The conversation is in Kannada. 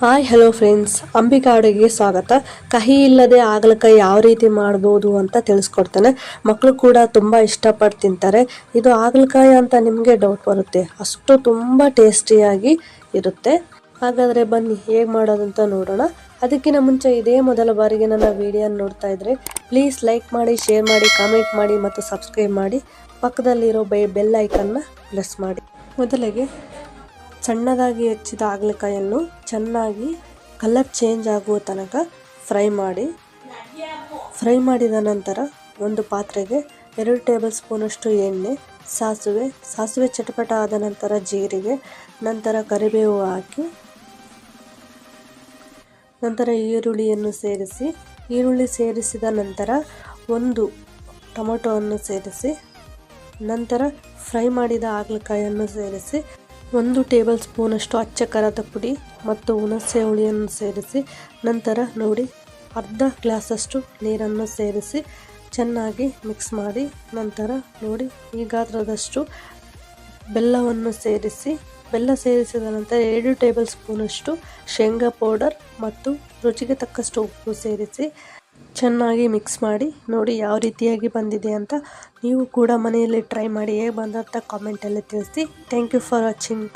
ಹಾಯ್ ಹಲೋ ಫ್ರೆಂಡ್ಸ್ ಅಂಬಿಕಾ ಅಡುಗೆಗೆ ಸ್ವಾಗತ. ಕಹಿ ಇಲ್ಲದೆ ಹಾಗಲಕಾಯಿ ಯಾವ ರೀತಿ ಮಾಡ್ಬೋದು ಅಂತ ತಿಳಿಸ್ಕೊಡ್ತೇನೆ. ಮಕ್ಕಳು ಕೂಡ ತುಂಬ ಇಷ್ಟಪಟ್ಟು ತಿಂತಾರೆ. ಇದು ಆಗಲಕಾಯಿ ಅಂತ ನಿಮಗೆ ಡೌಟ್ ಬರುತ್ತೆ. ಅಷ್ಟು ತುಂಬ ಟೇಸ್ಟಿಯಾಗಿ ಇರುತ್ತೆ. ಹಾಗಾದರೆ ಬನ್ನಿ, ಹೇಗೆ ಮಾಡೋದಂತ ನೋಡೋಣ. ಅದಕ್ಕಿಂತ ಮುಂಚೆ ಇದೇ ಮೊದಲ ಬಾರಿಗೆ ನನ್ನ ವಿಡಿಯೋ ನೋಡ್ತಾ ಇದ್ರೆ ಪ್ಲೀಸ್ ಲೈಕ್ ಮಾಡಿ ಶೇರ್ ಮಾಡಿ ಕಾಮೆಂಟ್ ಮಾಡಿ ಮತ್ತು ಸಬ್ಸ್ಕ್ರೈಬ್ ಮಾಡಿ. ಪಕ್ಕದಲ್ಲಿರೋ ಬೆ ಬೆಲ್ ಐಕನ್ನ ಪ್ರೆಸ್ ಮಾಡಿ. ಮೊದಲಿಗೆ ಸಣ್ಣದಾಗಿ ಹೆಚ್ಚಿದ ಹಾಗಲಕಾಯನ್ನು ಚೆನ್ನಾಗಿ ಕಲರ್ ಚೇಂಜ್ ಆಗುವ ತನಕ ಫ್ರೈ ಮಾಡಿ. ಫ್ರೈ ಮಾಡಿದ ನಂತರ ಒಂದು ಪಾತ್ರೆಗೆ ಎರಡು ಟೇಬಲ್ ಸ್ಪೂನಷ್ಟು ಎಣ್ಣೆ, ಸಾಸಿವೆ ಸಾಸಿವೆ ಚಟಪಟ ಆದ ನಂತರ ಜೀರಿಗೆ, ನಂತರ ಕರಿಬೇವು ಹಾಕಿ, ನಂತರ ಈರುಳ್ಳಿಯನ್ನು ಸೇರಿಸಿ. ಈರುಳ್ಳಿ ಸೇರಿಸಿದ ನಂತರ ಒಂದು ಟೊಮೊಟೊವನ್ನು ಸೇರಿಸಿ, ನಂತರ ಫ್ರೈ ಮಾಡಿದ ಹಾಗಲಕಾಯನ್ನು ಸೇರಿಸಿ. ಒಂದು ಟೇಬಲ್ ಸ್ಪೂನಷ್ಟು ಅಚ್ಚ ಖಾರದ ಪುಡಿ ಮತ್ತು ಹುಣಸೆ ಹುಳಿಯನ್ನು ಸೇರಿಸಿ, ನಂತರ ನೋಡಿ, ಅರ್ಧ ಗ್ಲಾಸಷ್ಟು ನೀರನ್ನು ಸೇರಿಸಿ ಚೆನ್ನಾಗಿ ಮಿಕ್ಸ್ ಮಾಡಿ, ನಂತರ ನೋಡಿ ಈ ಗಾತ್ರದಷ್ಟು ಬೆಲ್ಲವನ್ನು ಸೇರಿಸಿ, ಬೆಲ್ಲ ಸೇರಿಸಿದ ನಂತರ ಎರಡು ಟೇಬಲ್ ಸ್ಪೂನಷ್ಟು ಶೇಂಗಾ ಪೌಡರ್ ಮತ್ತು ರುಚಿಗೆ ತಕ್ಕಷ್ಟು ಉಪ್ಪು ಸೇರಿಸಿ ಚೆನ್ನಾಗಿ ಮಿಕ್ಸ್ ಮಾಡಿ ನೋಡಿ ಯಾವ ರೀತಿಯಾಗಿ ಬಂದಿದೆ ಅಂತ ನೀವು ಕೂಡ ಮನೆಯಲ್ಲಿ ಟ್ರೈ ಮಾಡಿ ಹೇಗೆ ಬಂದಂತ ಕಾಮೆಂಟಲ್ಲಿ ತಿಳಿಸಿ. Thank you for watching